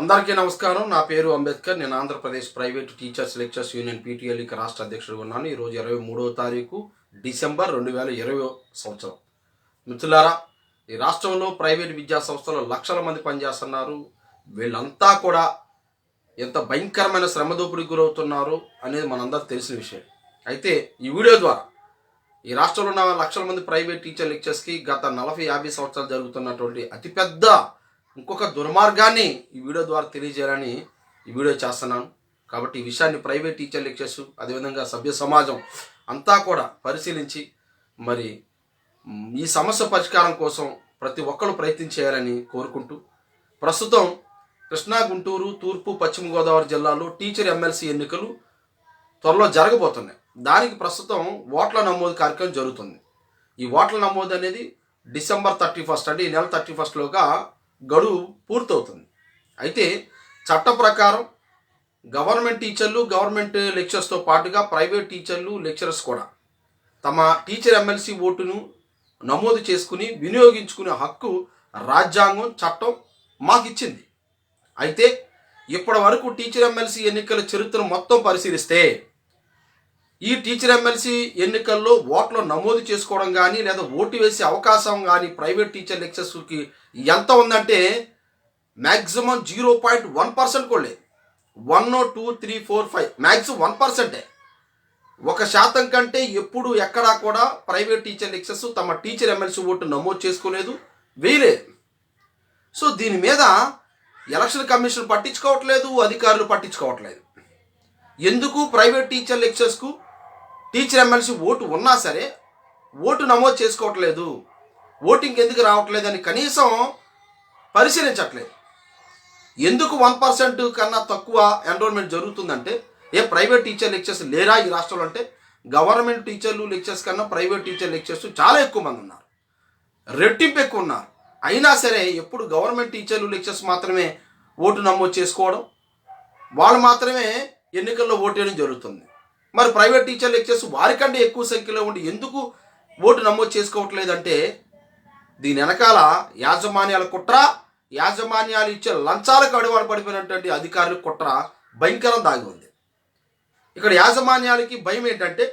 అందరికీ నమస్కారం. నా పేరు అంబేద్కర్. నేను Andhra Pradesh private teachers lecturers union PTL రాష్ట్ర అధ్యక్షుడు ఉన్నాను. ఈరోజు ఇరవై మూడవ తారీఖు డిసెంబర్ రెండు వేల ఇరవై సంవత్సరం. మిత్రులారా ఈ రాష్ట్రంలో ప్రైవేట్ విద్యా సంస్థలు లక్షల మంది పనిచేస్తున్నారు. వీళ్ళంతా కూడా ఎంత భయంకరమైన శ్రమదోపిడికి గురవుతున్నారు అనేది మనందరూ తెలిసిన విషయం. అయితే ఈ వీడియో ద్వారా ఈ రాష్ట్రంలో ఉన్న లక్షల మంది ప్రైవేట్ టీచర్ లెక్చర్స్కి గత నలభై యాభై సంవత్సరాలు జరుగుతున్నటువంటి అతిపెద్ద ఇంకొక దుర్మార్గాన్ని ఈ వీడియో ద్వారా తెలియజేయాలని ఈ వీడియో చేస్తున్నాను కాబట్టి ఈ విషయాన్ని ప్రైవేట్ టీచర్ లెక్చర్స్ అదేవిధంగా సభ్య సమాజం అంతా కూడా పరిశీలించి మరి ఈ సమస్య పరిష్కారం కోసం ప్రతి ఒక్కరు ప్రయత్నం చేయాలని కోరుకుంటూ ప్రస్తుతం కృష్ణా గుంటూరు తూర్పు పశ్చిమ గోదావరి జిల్లాలో టీచర్ ఎమ్మెల్సీ ఎన్నికలు త్వరలో జరగబోతున్నాయి. దానికి ప్రస్తుతం ఓట్ల నమోదు కార్యక్రమం జరుగుతుంది. ఈ ఓట్ల నమోదు అనేది డిసెంబర్ థర్టీ ఫస్ట్ అంటే ఈ నెల థర్టీ ఫస్ట్లోగా గడువు పూర్తవుతుంది. అయితే చట్ట ప్రకారం గవర్నమెంట్ టీచర్లు గవర్నమెంట్ లెక్చర్స్తో పాటుగా ప్రైవేట్ టీచర్లు లెక్చరర్స్ కూడా తమ టీచర్ ఎమ్మెల్సీ ఓటును నమోదు చేసుకుని వినియోగించుకునే హక్కు రాజ్యాంగం చట్టం మాకు ఇచ్చింది అయితే ఇప్పటి వరకు టీచర్ ఎమ్మెల్సీ ఎన్నికల చరిత్ర మొత్తం పరిశీలిస్తే ఈ టీచర్ ఎమ్మెల్సీ ఎన్నికల్లో ఓట్లు నమోదు చేసుకోవడం కానీ లేదా ఓటు వేసే అవకాశం కానీ ప్రైవేట్ టీచర్ లెక్చర్స్కి ఎంత ఉందంటే maximum zero point one percent కూడా one two three four five maximum one పర్సెంటే. ఒక శాతం కంటే ఎప్పుడు ఎక్కడా కూడా ప్రైవేట్ టీచర్ లెక్చర్స్ తమ టీచర్ ఎమ్మెల్సీ ఓటు నమోదు చేసుకోలేదు. వేయలేదు సో దీని మీద ఎలక్షన్ కమిషన్ పట్టించుకోవట్లేదు అధికారులు పట్టించుకోవట్లేదు. ఎందుకు ప్రైవేట్ టీచర్ లెక్చర్స్కు టీచర్ ఎమ్మెల్సీ ఓటు ఉన్నా సరే ఓటు నమోదు చేసుకోవట్లేదు. ఓటింగ్ ఎందుకు రావట్లేదని కనీసం పరిశీలించట్లేదు. ఎందుకు వన్ పర్సెంట్ కన్నా తక్కువ ఎన్రోల్మెంట్ జరుగుతుందంటే ఏ ప్రైవేట్ టీచర్ లెక్చర్స్ లేరా ఈ రాష్ట్రంలో అంటే గవర్నమెంట్ టీచర్లు లెక్చర్స్ కన్నా ప్రైవేట్ టీచర్ లెక్చర్స్ చాలా ఎక్కువ మంది ఉన్నారు. రెట్టింపు ఎక్కువ ఉన్నారు. అయినా సరే ఎప్పుడు గవర్నమెంట్ టీచర్లు లెక్చర్స్ మాత్రమే ఓటు నమోదు చేసుకోవడం వాళ్ళు మాత్రమే ఎన్నికల్లో ఓటు వేయడం జరుగుతుంది. మరి ప్రైవేట్ టీచర్ లెక్చర్స్ వారికంటే ఎక్కువ సంఖ్యలో ఉండి ఎందుకు ఓటు నమోదు చేసుకోవట్లేదంటే దీని వెనకాల యాజమాన్యాల కుట్ర యాజమాన్యాలు ఇచ్చే లంచాలకు అడుగులు పడిపోయినటువంటి అధికారుల కుట్ర భయంకరం దాగి ఉంది. ఇక్కడ యాజమాన్యాలకి భయం ఏంటంటే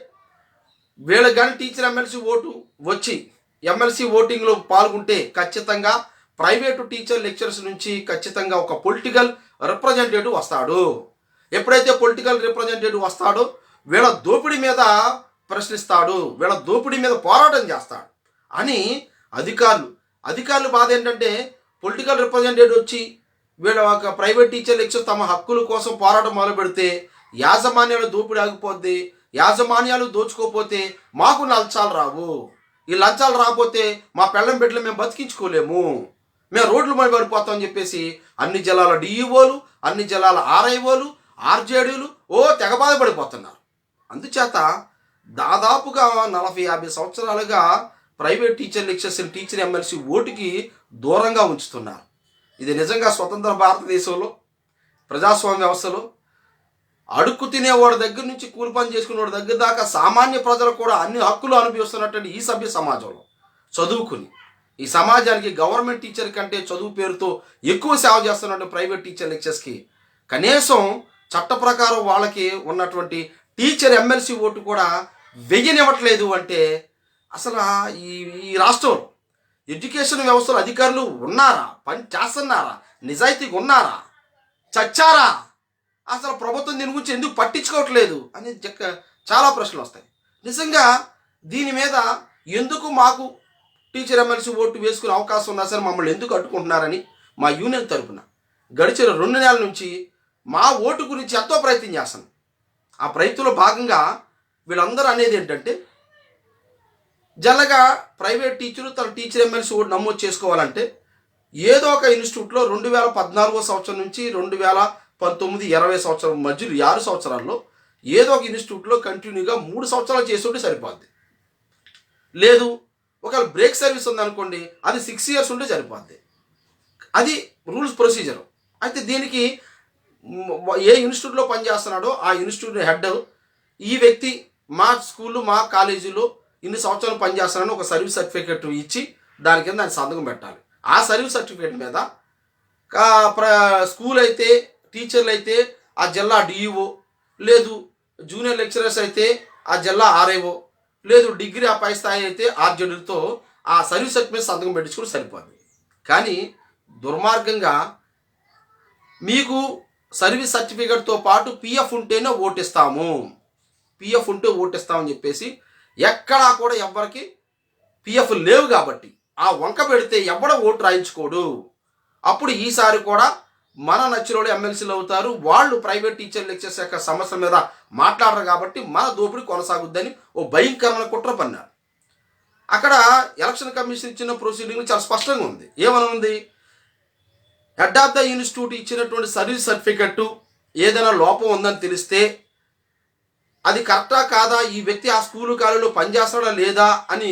వీళ్ళకి కానీ టీచర్ ఎమ్మెల్సీ ఓటు వచ్చి ఎమ్మెల్సీ ఓటింగ్లో పాల్గొంటే ఖచ్చితంగా ప్రైవేటు టీచర్ లెక్చర్స్ నుంచి ఖచ్చితంగా ఒక పొలిటికల్ రిప్రజెంటేటివ్ వస్తాడు. ఎప్పుడైతే పొలిటికల్ రిప్రజెంటేటివ్ వస్తాడో వీళ్ళ దోపిడీ మీద ప్రశ్నిస్తాడు వీళ్ళ దోపిడీ మీద పోరాటం చేస్తాడు అని అధికారులు. అధికారులు బాధ ఏంటంటే పొలిటికల్ రిప్రజెంటేటివ్ వచ్చి వీళ్ళ ఒక ప్రైవేట్ టీచర్లు ఇచ్చి తమ హక్కుల కోసం పోరాటం మొదలు పెడితే యాజమాన్యాలు దోపిడీ ఆగిపోద్ది యాజమాన్యాలు దోచుకోపోతే మాకు లంచాలు రావు. ఈ లంచాలు రాకపోతే మా పెళ్ళం బిడ్డలు మేము బతికించుకోలేము. మేము రోడ్ల మీద పడిపోతామని చెప్పేసి అన్ని జిల్లాల డిఈఓలు అన్ని జిల్లాల ఆర్ఐఓలు ఆర్జేడీలు ఓ తెగ బాధపడిపోతున్నారు. అందుచేత దాదాపుగా నలభై యాభై సంవత్సరాలుగా private teacher lecturers teacher MLC ఓటుకి దూరంగా ఉంచుతున్నారు. ఇది నిజంగా స్వతంత్ర భారతదేశంలో ప్రజాస్వామ్య వ్యవస్థలో అడుక్కు తినేవాడి దగ్గర నుంచి కూలి పని చేసుకునేవాడి దగ్గర దాకా సామాన్య ప్రజలు కూడా అన్ని హక్కులు అనుభవిస్తున్నటువంటి ఈ సభ్య సమాజంలో చదువుకుని. ఈ సమాజానికి గవర్నమెంట్ టీచర్ కంటే చదువు పేరుతో ఎక్కువ సేవ చేస్తున్నటువంటి ప్రైవేట్ టీచర్ లెక్చర్స్కి కనీసం చట్ట ప్రకారం వాళ్ళకి ఉన్నటువంటి టీచర్ ఎమ్మెల్సీ ఓటు కూడా వెయ్యనివ్వట్లేదు అంటే అసలు ఈ ఈ రాష్ట్రంలో ఎడ్యుకేషన్ వ్యవస్థలో అధికారులు ఉన్నారా? పని చేస్తున్నారా? నిజాయితీగా ఉన్నారా? చచ్చారా? అసలు ప్రభుత్వం దీని గురించి ఎందుకు పట్టించుకోవట్లేదు అని చాలా ప్రశ్నలు వస్తాయి. నిజంగా దీని మీద ఎందుకు మాకు టీచర్ ఎమ్మెల్సీ ఓటు వేసుకునే అవకాశం ఉన్నా సరే మమ్మల్ని ఎందుకు అడ్డుకుంటున్నారని మా యూనియన్ తరపున గడిచిన రెండు నెలల నుంచి మా ఓటు గురించి ఎంతో ప్రయత్నం చేస్తాను ఆ ప్రయత్నంలో భాగంగా వీళ్ళందరూ అనేది ఏంటంటే జల్లగా ప్రైవేట్ టీచరు తన టీచర్ ఎమ్మెల్సీ కూడా నమోదు చేసుకోవాలంటే ఏదో ఒక ఇన్స్టిట్యూట్లో రెండు వేల పద్నాలుగో సంవత్సరం నుంచి రెండు వేల పంతొమ్మిది ఇరవై సంవత్సరం మధ్యలో ఆరు సంవత్సరాల్లో ఏదో ఒక ఇన్స్టిట్యూట్లో కంటిన్యూగా మూడు సంవత్సరాలు చేస్తుంటే సరిపోద్ది. లేదు ఒకవేళ బ్రేక్ సర్వీస్ ఉందనుకోండి అది సిక్స్ ఇయర్స్ ఉంటే సరిపోద్ది. అది రూల్స్ ప్రొసీజర్. అయితే దీనికి ఏ ఇన్స్టిట్యూట్లో పనిచేస్తున్నాడో ఆ ఇన్స్టిట్యూట్ హెడ్ ఈ వ్యక్తి మా స్కూల్లో మా కాలేజీలో ఇన్ని సంవత్సరాలు పనిచేస్తున్నాను ఒక సర్వీస్ సర్టిఫికేట్ ఇచ్చి దాని కింద ఆయన సంతకం పెట్టాలి. ఆ సర్వీస్ సర్టిఫికేట్ మీద ప్ర స్కూల్ అయితే టీచర్లు అయితే ఆ జిల్లా డిఈఓ లేదు జూనియర్ లెక్చరర్స్ అయితే ఆ జిల్లా ఆర్ఐఓ లేదు డిగ్రీ ఆ పై స్థాయి అయితే ఆర్జెడ్తో ఆ సర్వీస్ సర్టిఫికేట్ సంతకం పెట్టించుకుని సరిపోతుంది కానీ దుర్మార్గంగా మీకు సర్వీస్ సర్టిఫికేట్తో పాటు పిఎఫ్ ఉంటేనే ఓటిస్తాము. పిఎఫ్ ఉంటే ఓటిస్తామని చెప్పేసి ఎక్కడా కూడా ఎవరికి పిఎఫ్ లేవు కాబట్టి ఆ వంక పెడితే ఎవడ ఓటు రాయించుకోడు. అప్పుడు ఈసారి కూడా మన నచ్చినోడు ఎమ్మెల్సీలు అవుతారు. వాళ్ళు ప్రైవేట్ టీచర్ లెక్చర్స్ యొక్క సమస్య మీద మాట్లాడరు కాబట్టి మన దోపిడీ కొనసాగుద్దని ఓ భయంకరమైన కుట్ర పన్నారు. అక్కడ ఎలక్షన్ కమిషన్ ఇచ్చిన ప్రొసీడింగ్ చాలా స్పష్టంగా ఉంది. ఏమని ఉంది హెడ్ ఆఫ్ ద ఇన్స్టిట్యూట్ ఇచ్చినటువంటి సర్వీస్ సర్టిఫికెట్ ఏదైనా లోపం ఉందని తెలిస్తే అది కరెక్టా కాదా? ఈ వ్యక్తి ఆ స్కూలు కాలేజీలో పనిచేస్తాడా లేదా అని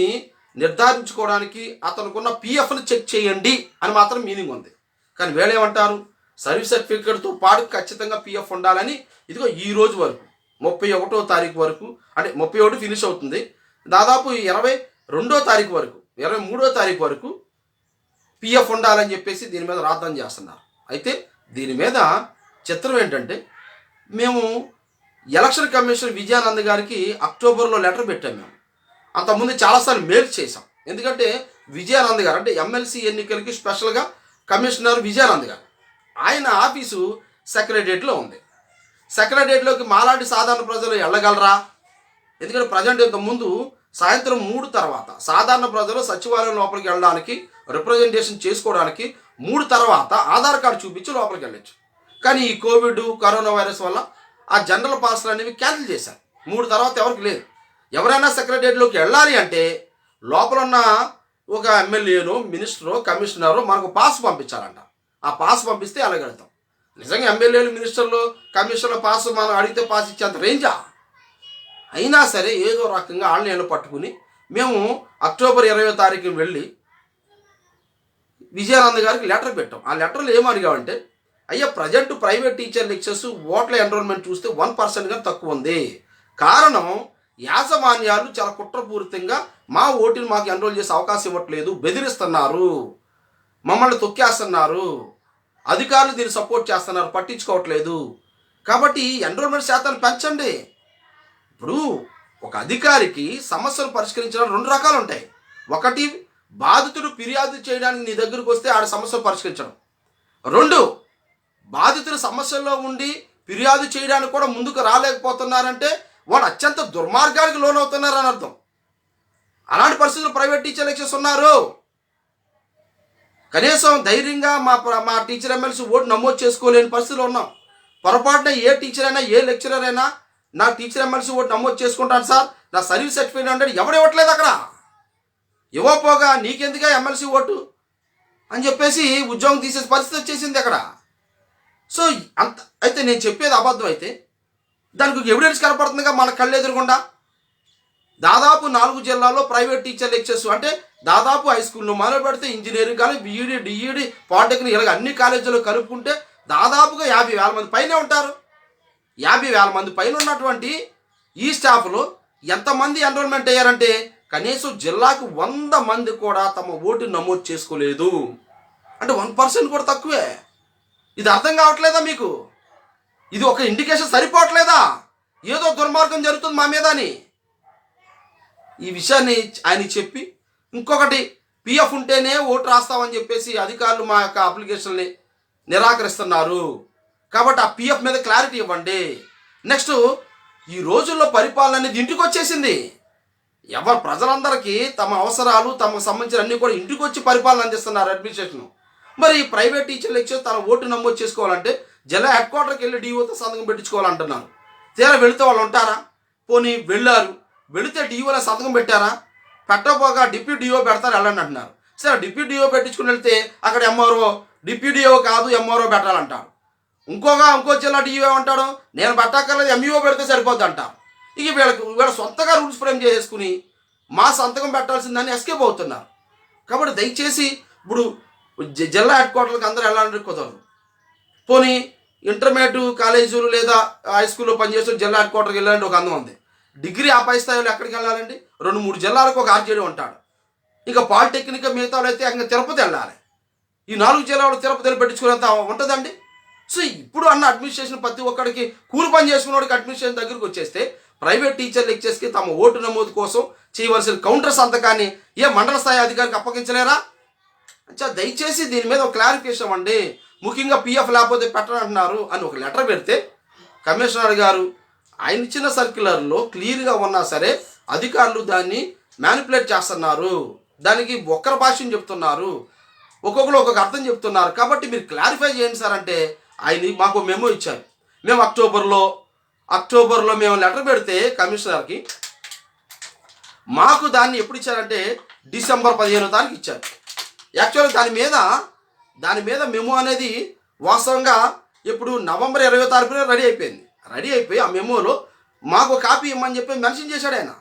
నిర్ధారించుకోవడానికి అతనుకున్న పిఎఫ్ను చెక్ చేయండి అని మాత్రం మీనింగ్ ఉంది. కానీ వీళ్ళేమంటారు సర్వీస్ సర్టిఫికేట్తో పాటు ఖచ్చితంగా పిఎఫ్ ఉండాలని ఇదిగో ఈ రోజు వరకు ముప్పై ఒకటో తారీఖు వరకు అంటే ముప్పై ఒకటి ఫినిష్ అవుతుంది. దాదాపు ఇరవై రెండో తారీఖు వరకు ఇరవై మూడో తారీఖు వరకు పిఎఫ్ ఉండాలని చెప్పేసి దీని మీద రాద్దాం చేస్తున్నారు. అయితే దీని మీద చిత్రం ఏంటంటే మేము ఎలక్షన్ కమిషన్ విజయానంద్ గారికి అక్టోబర్లో లెటర్ పెట్టాం మేము. అంతకుముందు చాలాసార్లు మెయిల్ చేసాం ఎందుకంటే విజయానంద్ గారు అంటే ఎమ్మెల్సీ ఎన్నికలకి స్పెషల్గా కమిషనర్ విజయానంద్ గారు. ఆయన ఆఫీసు సెక్రటరియట్లో ఉంది. సెక్రటరియట్లోకి మాలాంటి సాధారణ ప్రజలు వెళ్ళగలరా? ఎందుకంటే ప్రజెంట్ ఇంతకుముందు సాయంత్రం మూడు తర్వాత సాధారణ ప్రజలు సచివాలయం లోపలికి వెళ్ళడానికి రిప్రజెంటేషన్ చేసుకోవడానికి మూడు తర్వాత ఆధార్ కార్డు చూపించి లోపలికి వెళ్ళొచ్చు. కానీ ఈ కోవిడ్ కరోనా వైరస్ వల్ల ఆ జనరల్ పాస్లు అనేవి క్యాన్సిల్ చేశారు. మూడు తర్వాత ఎవరికి లేదు. ఎవరైనా సెక్రటరియట్లోకి వెళ్ళాలి అంటే లోపల ఉన్న ఒక ఎమ్మెల్యేనో మినిస్టరో కమిషనరో మనకు పాస్ పంపించాలంట. ఆ పాస్ పంపిస్తే అలాగెళ్తాం నిజంగా ఎమ్మెల్యేలు మినిస్టర్లు కమిషనర్ల పాస్ మనం అడిగితే పాస్ ఇచ్చేంత రేంజా? అయినా సరే ఏదో రకంగా ఆన్లైన్లో పట్టుకుని మేము అక్టోబర్ ఇరవై తారీఖు వెళ్ళి విజయానంద గారికి లెటర్ పెట్టాం. ఆ లెటర్లో ఏమడిగామంటే అయ్యా ప్రజెంట్ ప్రైవేట్ టీచర్ లెక్చర్స్ ఓట్ల ఎన్రోల్మెంట్ చూస్తే వన్ పర్సెంట్గా తక్కువ ఉంది. కారణం యాజమాన్యాలు చాలా కుట్రపూరితంగా మా ఓటుని మాకు ఎన్రోల్ చేసే అవకాశం ఇవ్వట్లేదు బెదిరిస్తున్నారు మమ్మల్ని తొక్కేస్తున్నారు అధికారులు దీన్ని సపోర్ట్ చేస్తున్నారు పట్టించుకోవట్లేదు. కాబట్టి ఎన్రోల్మెంట్ శాతాన్ని పెంచండి. ఇప్పుడు ఒక అధికారికి సమస్యలు పరిష్కరించడం రెండు రకాలు ఉంటాయి. ఒకటి బాధితుడు ఫిర్యాదు చేయడానికి నీ దగ్గరకు వస్తే ఆడ సమస్యలు పరిష్కరించడం. రెండు బాధితులు సమస్యల్లో ఉండి ఫిర్యాదు చేయడానికి కూడా ముందుకు రాలేకపోతున్నారంటే వాడు అత్యంత దుర్మార్గానికి లోనవుతున్నారని అర్థం. అలాంటి పరిస్థితులు ప్రైవేట్ టీచర్ లెక్చర్స్ ఉన్నారు. కనీసం ధైర్యంగా మా మా టీచర్ ఎమ్మెల్సీ ఓటు నమోదు చేసుకోలేని పరిస్థితులు ఉన్నాం. పొరపాటున ఏ టీచర్ అయినా ఏ లెక్చరర్ అయినా నా టీచర్ ఎమ్మెల్సీ ఓటు నమోదు చేసుకుంటాను సార్? నా సర్వీస్ సర్టిఫికేట్ అంటే ఎవరు ఇవ్వట్లేదు అక్కడ? ఇవ్వపోగా నీకెందుగా ఎమ్మెల్సీ ఓటు? అని చెప్పేసి ఉద్యోగం తీసే పరిస్థితి వచ్చేసింది అక్కడ. సో అంత అయితే నేను చెప్పేది అబద్ధం అయితే దానికి ఎవిడెన్స్ కనపడుతుందిగా మన కళ్ళు ఎదురుకుండా దాదాపు నాలుగు జిల్లాల్లో ప్రైవేట్ టీచర్ లెక్చర్స్ అంటే దాదాపు హై స్కూల్లో మొదలు పెడితే ఇంజనీరింగ్ కానీ బీఈడి డిఈడి పాలిటెక్నిక్ ఇలాగ అన్ని కాలేజీలు కలుపుకుంటే దాదాపుగా యాభై వేల మంది పైనే ఉంటారు. యాభై వేల మంది పైన ఉన్నటువంటి ఈ స్టాఫ్లు ఎంతమంది ఎన్రోల్మెంట్ అయ్యారంటే కనీసం జిల్లాకు వంద మంది కూడా తమ ఓటు నమోదు చేసుకోలేదు. అంటే వన్ పర్సెంట్ కూడా తక్కువే. ఇది అర్థం కావట్లేదా మీకు? ఇది ఒక ఇండికేషన్ సరిపోవట్లేదా? ఏదో దుర్మార్గం జరుగుతుంది మా మీద అని. ఈ విషయాన్ని ఆయన చెప్పి ఇంకొకటి పిఎఫ్ ఉంటేనే ఓటు రాస్తామని చెప్పేసి అధికారులు మా యొక్క అప్లికేషన్ని నిరాకరిస్తున్నారు. కాబట్టి ఆ పిఎఫ్ మీద క్లారిటీ ఇవ్వండి. నెక్స్ట్ ఈ రోజుల్లో పరిపాలన అనేది ఇంటికి వచ్చేసింది. ఎవరు ప్రజలందరికీ తమ అవసరాలు తమకు సంబంధించిన అన్ని కూడా ఇంటికి వచ్చి పరిపాలన అందిస్తున్నారు అడ్మినిస్ట్రేషన్ మరి ప్రైవేట్ టీచర్లు లెక్చర్ తన ఓటు నమోదు చేసుకోవాలంటే జిల్లా హెడ్ క్వార్టర్కి వెళ్ళి డిఓతో సంతకం పెట్టించుకోవాలంటున్నారు తీరా వెళితే వాళ్ళు ఉంటారా? పోనీ వెళ్ళారు. వెళితే డిఓలో సంతకం పెట్టారా? పెట్టకపోగా డిప్యూటీ డిఓ పెడతారు వెళ్ళండి అంటున్నారు. సరే డిప్యూటీ డిఓ పెట్టించుకుని వెళ్తే అక్కడ ఎంఆర్ఓ డిప్యూటీ డిఓ కాదు ఎంఆర్ఓ పెట్టాలంటారు. ఇంకోగా ఇంకో జిల్లా డిఓ అంటాడు నేను పెట్టక్కర్లేదు ఎంఈఓ పెడితే సరిపోద్ది అంటారు ఇక వీళ్ళకి వీళ్ళ సొంతగా రూల్స్ ఫ్రేమ్ చేసేసుకుని మా సంతకం పెట్టాల్సిందని ఎస్కేప్ అవుతున్నారు. కాబట్టి దయచేసి ఇప్పుడు జి- జిల్లా హెడ్ క్వార్టర్కి అందరూ వెళ్ళాలని కుదరదు. పోనీ ఇంటర్మీడియట్ కాలేజీలు లేదా హై స్కూల్లో పనిచేస్తూ జిల్లా హెడ్ క్వార్టర్కి వెళ్ళాలంటే ఒక అందం ఉంది. డిగ్రీ ఆ పై స్థాయిలో ఎక్కడికి వెళ్ళాలండి? రెండు మూడు జిల్లాలకు ఒక ఆర్జేడీ ఉంటాడు. ఇంకా పాలిటెక్నిక్ మిగతా అయితే ఇంకా తిరుపతి వెళ్ళాలి. ఈ నాలుగు జిల్లాలు తిరుపతిలో పెట్టించుకునేంత ఉంటుందండి? సో ఇప్పుడు అన్న అడ్మినిస్ట్రేషన్ ప్రతి ఒక్కడికి కూలి పని చేసుకున్నవాడికి అడ్మినిస్ట్రేషన్ దగ్గరికి వచ్చేస్తే ప్రైవేట్ టీచర్ లెక్చర్స్కి తమ ఓటు నమోదు కోసం చేయవలసిన కౌంటర్ సంతకాన్ని ఏ మండల స్థాయి అధికారికి అప్పగించలేరా? అచ్చా దయచేసి దీని మీద ఒక క్లారిఫికేషన్ అండి ముఖ్యంగా పిఎఫ్ లేకపోతే పెట్టనంటున్నారు అని ఒక లెటర్ పెడితే కమిషనర్ గారు ఆయన ఇచ్చిన సర్క్యులర్లో క్లియర్గా ఉన్నా సరే అధికారులు దాన్ని మ్యానిపులేట్ చేస్తున్నారు. దానికి ఒక్కరి భాషను చెప్తున్నారు. ఒక్కొక్కరు ఒక్కొక్క అర్థం చెప్తున్నారు. కాబట్టి మీరు క్లారిఫై చేయండి సార్ అంటే ఆయన మాకు మెమో ఇచ్చారు. మేము అక్టోబర్లో అక్టోబర్లో మేము లెటర్ పెడితే కమిషనర్కి మాకు దాన్ని ఎప్పుడు ఇచ్చారంటే డిసెంబర్ పదిహేనో తారీఖు ఇచ్చారు. యాక్చువల్గా దాని మీద దాని మీద మెమో అనేది వాస్తవంగా ఇప్పుడు నవంబర్ ఇరవై తారీఖున రెడీ అయిపోయింది. రెడీ అయిపోయి ఆ మెమోలో మాకు కాపీ ఇమ్మని చెప్పి మెన్షన్ చేశాడు ఆయన.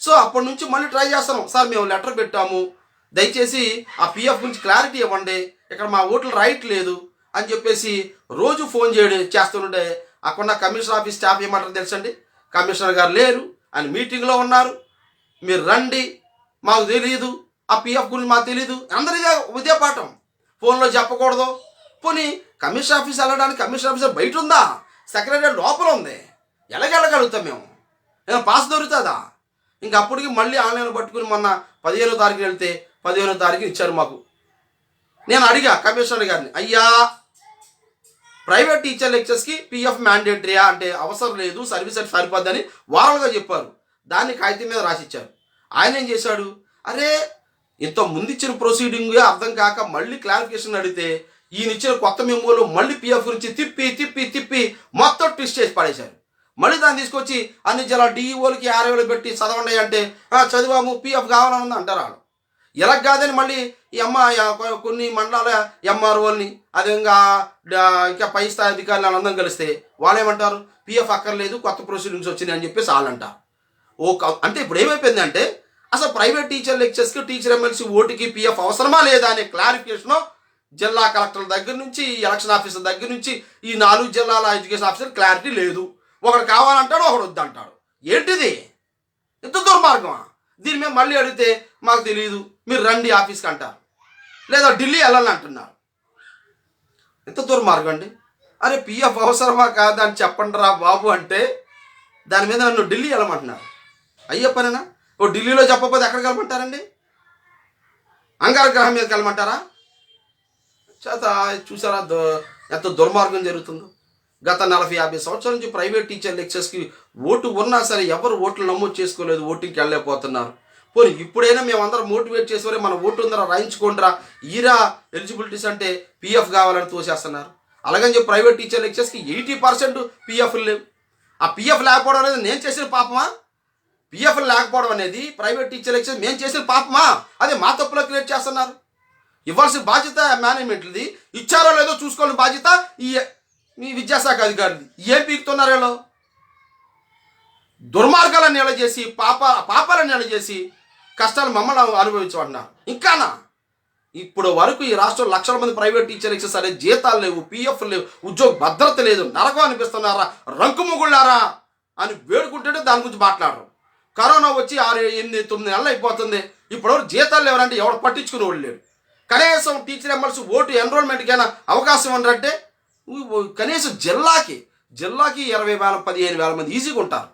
సో అప్పటి నుంచి మళ్ళీ ట్రై చేస్తున్నాం. సార్ మేము లెటర్ పెట్టాము. దయచేసి ఆ పిఎఫ్ గురించి క్లారిటీ ఇవ్వండి. ఇక్కడ మా ఓట్లు రైట్ లేదు. అని చెప్పేసి రోజు ఫోన్ చేయడం చేస్తుంటే అక్కడ కమిషనర్ ఆఫీస్ స్టాఫ్ ఏమంటారు తెలుసండి? కమిషనర్ గారు లేరు ఆయన మీటింగ్లో ఉన్నారు. మీరు రండి. మాకు తెలియదు ఆ పిఎఫ్ గురించి మాకు తెలియదు అందరిగా ఉదయ పాఠం. ఫోన్లో చెప్పకూడదు. పోనీ కమిషనర్ ఆఫీస్ వెళ్ళడానికి కమిషన్ ఆఫీసర్ బయట ఉందా? సెక్రటరీ లోపల ఉంది. ఎలాగెళ్ళగలుగుతాం మేము? ఏమైనా పాస్ దొరుకుతుందా? ఇంక అప్పటికి మళ్ళీ ఆన్లైన్ పట్టుకుని మొన్న పదిహేనో తారీఖు వెళ్తే పదిహేనో తారీఖు ఇచ్చారు మాకు. నేను అడిగా కమిషనర్ గారిని అయ్యా ప్రైవేట్ టీచర్ లెక్చర్స్కి పిఎఫ్ మ్యాండేటరీయా అంటే అవసరం లేదు సర్వీస్ అయితే సరిపోద్దని వారలుగా చెప్పారు. దాన్ని కాగితం మీద రాసిచ్చారు. ఆయన ఏం చేశాడు? అరే ఇంత ముందు ఇచ్చిన ప్రొసీడింగ్ అర్థం కాక మళ్ళీ క్లారిఫికేషన్ అడిగితే ఈయన ఇచ్చిన కొత్త మెమోలో మళ్ళీ పిఎఫ్ గురించి తిప్పి తిప్పి తిప్పి మొత్తం ట్విస్ట్ చేసి పడేశారు. మళ్ళీ దాన్ని తీసుకొచ్చి అన్ని జిల్లా డిఈఓలకి ఆర్ఏలు పెట్టి చదవండి అంటే "ఆ, చదివాము పిఎఫ్ కావాలని అంటారు వాళ్ళు. ఇలా కాదని మళ్ళీ ఈ అమ్మ కొన్ని మండలాల ఎంఆర్ఓల్ని అదేవిధంగా ఇంకా పై స్థాయి అధికారులు అందరం కలిస్తే వాళ్ళు ఏమంటారు పిఎఫ్ అక్కర్లేదు కొత్త ప్రొసీడింగ్స్ వచ్చినాయి అని చెప్పేసి వాళ్ళంట. ఓ క- అంటే ఇప్పుడు ఏమైపోయిందంటే అసలు ప్రైవేట్ టీచర్ లెక్చర్స్కి టీచర్ ఎమ్మెల్సీ ఓటుకి పిఎఫ్ అవసరమా లేదా అనే క్లారిఫికేషన్ జిల్లా కలెక్టర్ల దగ్గర నుంచి ఎలక్షన్ ఆఫీసర్ దగ్గర నుంచి ఈ నాలుగు జిల్లాల ఎడ్యుకేషన్ ఆఫీసర్ క్లారిటీ లేదు. ఒకడు కావాలంటాడు ఒకడు వద్దంటాడు. ఏంటిది? ఇంత దుర్మార్గమా? దీని మీద మళ్ళీ అడిగితే మాకు తెలియదు మీరు రండి ఆఫీస్కి అంటారు లేదా ఢిల్లీ వెళ్ళాలని అంటున్నారు. ఎంత దుర్మార్గం అండి? అరే పిఎఫ్ అవసరమా కాదా అని చెప్పండి రా బాబు అంటే దాని మీద నన్ను ఢిల్లీ వెళ్ళమంటున్నారు. అయ్యే పనేనా ఓ ఢిల్లీలో చెప్పకపోతే ఎక్కడికి వెళ్ళమంటారండి? అంగారగ్రహం మీదకి వెళ్ళమంటారా? చేత చూసారా ఎంత దుర్మార్గం జరుగుతుందో. గత నలభై యాభై సంవత్సరాల నుంచి ప్రైవేట్ టీచర్ లెక్చర్స్కి ఓటు ఉన్నా సరే ఎవరు ఓట్లు నమోదు చేసుకోలేదు ఓటింగ్కి వెళ్ళలేకపోతున్నారు. పోనీ ఇప్పుడైనా మేము అందరం మోటివేట్ చేసేవారే మన ఓటు ఉందరా రాయించుకోండిరా. ఈరా ఎలిజిబిలిటీస్ అంటే పిఎఫ్ కావాలని తోసేస్తున్నారు. అలాగని చెప్పి ప్రైవేట్ టీచర్ లెక్చర్స్కి ఎయిటీ పర్సెంట్ పిఎఫ్లు లేవు. ఆ పిఎఫ్ లేకపోవడం అనేది నేను చేసిన పాపమా? పిఎఫ్ లేకపోవడం అనేది ప్రైవేట్ టీచర్ లెక్చర్ మేము చేసిన పాపమా? అదే మా తప్పులో క్రియేట్ చేస్తున్నారు. ఇవ్వాల్సిన బాధ్యత మేనేజ్మెంట్ది. ఇచ్చారో లేదో చూసుకోవాల్సిన బాధ్యత ఈ మీ విద్యాశాఖ అధికారులు ఏం పీకుతున్నారు వీళ్ళు? దుర్మార్గాలను నిలజేసి చేసి పాప పాపాలను నిలజేసి చేసి కష్టాలు మమ్మల్ని అనుభవించమంటున్నారు ఇంకానా? ఇప్పుడు వరకు ఈ రాష్ట్రంలో లక్షల మంది ప్రైవేట్ టీచర్లకి సరే జీతాలు లేవు పిఎఫ్ లేవు ఉద్యోగ భద్రత లేదు నరకం అనిపిస్తున్నారా రంకుముగుళ్ళారా అని వేడుకుంటుంటే దాని గురించి మాట్లాడరు. కరోనా వచ్చి ఆరు ఎనిమిది తొమ్మిది నెలలు అయిపోతుంది. ఇప్పటివరకు జీతాలు లేవరంటే ఎవరు పట్టించుకునే వాళ్ళు లేరు కనీసం టీచర్ ఎమ్మెల్సీ ఓటు ఎన్రోల్మెంట్కైనా అవకాశం ఉండరంటే కనీసం జిల్లాకి జిల్లాకి ఇరవై వేల పదిహేను వేల మంది ఈజీగా ఉంటారు.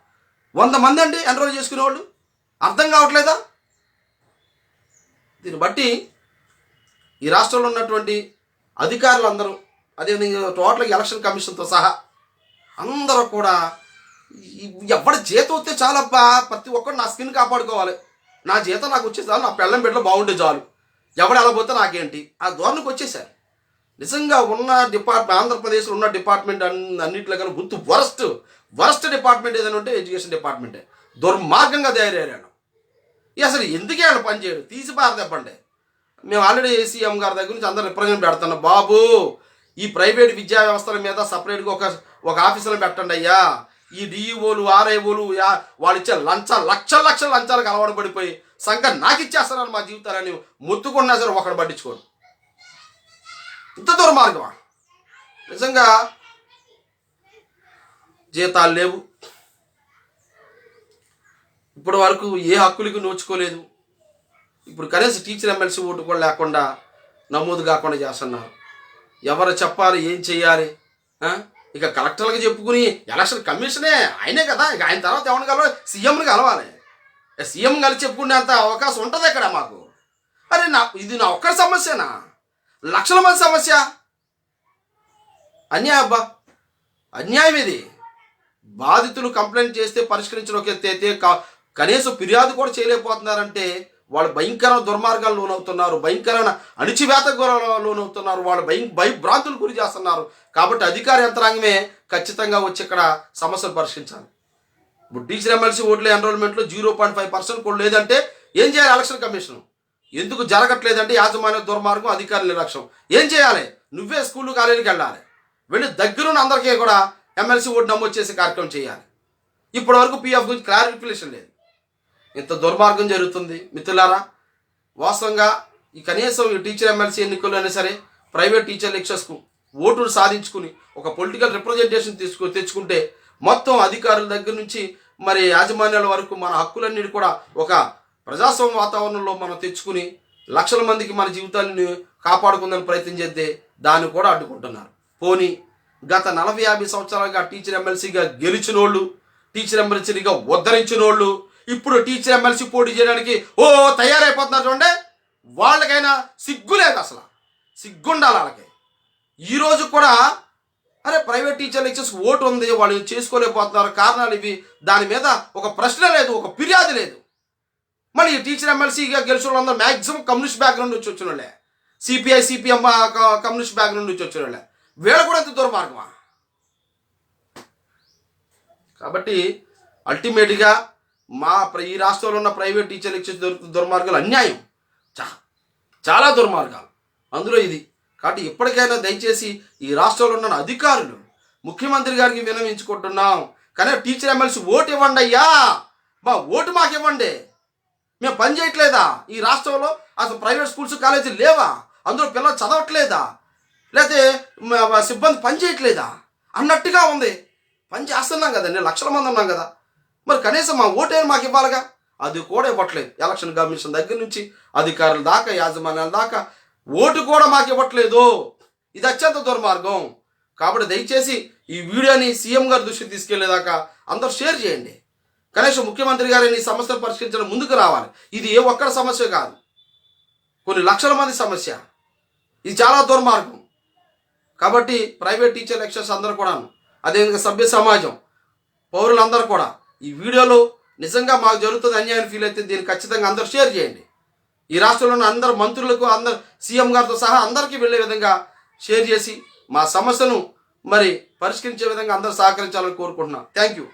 వంద మంది అండి ఎన్రోల్ చేసుకునే వాళ్ళు అర్థం కావట్లేదా? దీన్ని బట్టి ఈ రాష్ట్రంలో ఉన్నటువంటి అధికారులు అందరూ అదేవిధంగా టోటల్ ఎలక్షన్ కమిషన్తో సహా అందరూ కూడా ఈ- ఎవడి జీతం వస్తే చాలబ్బా ప్రతి ఒక్కరు నా స్కిన్ కాపాడుకోవాలి. నా జీతం నాకు వచ్చే చాలు నా పెళ్ళం బిడ్డలు బాగుంటే చాలు. ఎవడు ఎలా పోతే నాకేంటి? ఆ ధోరణికి వచ్చేసారు. నిజంగా ఉన్న డిపార్ట్మెంట్ ఆంధ్రప్రదేశ్లో ఉన్న డిపార్ట్మెంట్ అన్ని అన్నింటిలో కానీ గుర్తు వరస్ట్ వరస్ట్ డిపార్ట్మెంట్ ఏదైనా ఉంటే ఎడ్యుకేషన్ డిపార్ట్మెంటే. దుర్మార్గంగా తయారయ్యాడు అసలు ఎందుకే వాళ్ళు పనిచేయడు తీసి పారదెప్పండి మేము ఆల్రెడీ సీఎం గారి దగ్గర నుంచి అందరూ రిప్రజెంట్ పెడుతున్నాం. బాబు ఈ ప్రైవేట్ విద్యా వ్యవస్థల మీద సపరేట్గా ఒక ఒక ఆఫీసులను పెట్టండి అయ్యా. ఈ డిఈఓలు ఆర్ఐఓలు వాళ్ళు ఇచ్చే లంచ లక్షల లక్షల లంచాలకు అలవాటు పడిపోయి సంఘం నాకు ఇచ్చేస్తున్నారు మా జీవితాలని ముత్తుకున్నా సరే ఒకడు పట్టించుకోడు. ఇంత దుర్మార్గమా? నిజంగా జీతాలు లేవు. ఇప్పటి వరకు ఏ హక్కులకు నోచుకోలేదు. ఇప్పుడు కనీసం టీచర్ ఎమ్మెల్సీ ఓటు కూడా లేకుండా నమోదు కాకుండా చేస్తున్నారు. ఎవరు చెప్పాలి ఏం చేయాలి ఇక కలెక్టర్లకు చెప్పుకుని ఎలక్షన్ కమిషనే ఆయనే కదా. ఇక ఆయన తర్వాత ఎవరిని కలవాలి? సీఎంని కలవాలి. సీఎం కలిసి చెప్పుకునేంత అవకాశం ఉంటుంది ఇక్కడ మాకు. అరే నా ఇది నా ఒక్కరి సమస్యనా? లక్షల మంది సమస్య. అన్యాయం అబ్బా. అన్యాయం ఇది. బాధితులు కంప్లైంట్ చేస్తే పరిష్కరించడం ఒక అయితే కా కనీసం ఫిర్యాదు కూడా చేయలేకపోతున్నారంటే వాళ్ళు భయంకర దుర్మార్గాలు లోనవుతున్నారు భయంకరమైన అణిచివేత లోనవుతున్నారు వాళ్ళు భయం భయభ్రాంతులు గురి చేస్తున్నారు. కాబట్టి అధికార యంత్రాంగమే ఖచ్చితంగా వచ్చి ఇక్కడ సమస్యలు పరిష్కరించాలి. ఇప్పుడు టీచర్ ఎమ్మెల్సీ ఓట్ల ఎన్రోల్మెంట్లో జీరో పాయింట్ ఫైవ్ పర్సెంట్ కూడా లేదంటే ఏం చేయాలి ఎలక్షన్ కమిషన్? ఎందుకు జరగట్లేదంటే యాజమాన్య దుర్మార్గం అధికారుల నిర్లక్ష్యం. ఏం చేయాలి? నువ్వే స్కూల్ కాలేజీకి వెళ్ళాలి. వెళ్ళి దగ్గరున్న అందరికీ కూడా ఎమ్మెల్సీ ఓటు నమోదు చేసే కార్యక్రమం చేయాలి. ఇప్పటివరకు పిఎఫ్ పీఎఫ్ గురించి క్లారిఫికేషన్ లేదు. ఇంత దుర్మార్గం జరుగుతుంది. మిత్రులారా వాస్తవంగా ఈ కనీసం ఈ టీచర్ ఎమ్మెల్సీ ఎన్నికల్లో అయినా సరే ప్రైవేట్ టీచర్ లెక్చర్స్కు ఓటును సాధించుకుని ఒక పొలిటికల్ రిప్రజెంటేషన్ తీసుకు తెచ్చుకుంటే మొత్తం అధికారుల దగ్గర నుంచి మరి యాజమాన్యాల వరకు మన హక్కులన్నిటి కూడా ఒక ప్రజాస్వామ్య వాతావరణంలో మనం తెచ్చుకుని లక్షల మందికి మన జీవితాన్ని కాపాడుకుందని ప్రయత్నం చేస్తే దాన్ని కూడా అడ్డుకుంటున్నారు. పోనీ గత నలభై యాభై సంవత్సరాలుగా టీచర్ ఎమ్మెల్సీగా గెలిచినోళ్ళు టీచర్ ఎమ్మెల్సీగా ఉద్ధరించినోళ్ళు ఇప్పుడు టీచర్ ఎమ్మెల్సీ పోటీ చేయడానికి ఓ తయారైపోతున్నారు చూడండి. వాళ్ళకైనా సిగ్గు లేదు అసలు. సిగ్గుండాలి వాళ్ళకి. ఈరోజు కూడా అరే ప్రైవేట్ టీచర్ లెక్చర్స్ ఓటు ఉంది వాళ్ళు చేసుకోలేకపోతున్నారు కారణాలు ఇవి. దాని మీద ఒక ప్రశ్న లేదు ఒక ఫిర్యాదు లేదు. మళ్ళీ ఈ టీచర్ ఎమ్మెల్సీగా గెలిచిన వాళ్ళందరూ మ్యాక్సిమం కమ్యూనిస్ట్ బ్యాక్గ్రౌండ్ నుంచి వచ్చిన వాళ్ళే. సిపిఐ సిపిఎం కమ్యూనిస్ట్ బ్యాక్గ్రౌండ్ నుంచి వచ్చిన వాళ్ళే. వీళ్ళ కూడా ఎంత దుర్మార్గమా? కాబట్టి అల్టిమేట్గా మా ప్ర- ఈ రాష్ట్రంలో ఉన్న ప్రైవేట్ టీచర్లు ఇచ్చే దుర్మార్గాలు అన్యాయం. చా చాలా దుర్మార్గాలు. అందులో ఇది. కాబట్టి ఇప్పటికైనా దయచేసి ఈ రాష్ట్రంలో ఉన్న అధికారులు ముఖ్యమంత్రి గారికి వినమించుకుంటున్నాం కానీ టీచర్ ఎమ్మెల్సీ ఓటు ఇవ్వండి అయ్యా. మా ఓటు మాకు ఇవ్వండి. మేము పని చేయట్లేదా? ఈ రాష్ట్రంలో అసలు ప్రైవేట్ స్కూల్స్ కాలేజీలు లేవా? అందులో పిల్లలు చదవట్లేదా? లేకపోతే సిబ్బంది పని చేయట్లేదా? అన్నట్టుగా ఉంది. పని చేస్తున్నాం కదండి. లక్షల మంది ఉన్నాం కదా. మరి కనీసం మా ఓటేని మాకు ఇవ్వాలిగా? అది కూడా ఇవ్వట్లేదు. ఎలక్షన్ కమిషన్ దగ్గర నుంచి అధికారుల దాకా యాజమాన్యాల దాకా ఓటు కూడా మాకు ఇవ్వట్లేదు. ఇది అత్యంత దుర్మార్గం. కాబట్టి దయచేసి ఈ వీడియోని సీఎం గారి దృష్టికి తీసుకెళ్ళేదాకా అందరూ షేర్ చేయండి. కనీసం ముఖ్యమంత్రి గారిని ఈ సమస్యను పరిష్కరించడం ముందుకు రావాలి. ఇది ఏ ఒక్కరి సమస్య కాదు. కొన్ని లక్షల మంది సమస్య. ఇది చాలా దుర్మార్గం. కాబట్టి ప్రైవేట్ టీచర్ లెక్చర్స్ అందరూ కూడా అదేవిధంగా సభ్య సమాజం పౌరులందరూ కూడా ఈ వీడియోలో నిజంగా మాకు జరుగుతుంది అన్యాయం ఫీల్ అయితే దీన్ని ఖచ్చితంగా అందరూ షేర్ చేయండి. ఈ రాష్ట్రంలో ఉన్న అందరు మంత్రులకు అందరు సీఎం గారితో సహా అందరికీ వెళ్ళే విధంగా షేర్ చేసి మా సమస్యను మరి పరిష్కరించే విధంగా అందరూ సహకరించాలని కోరుకుంటున్నాం. Thank you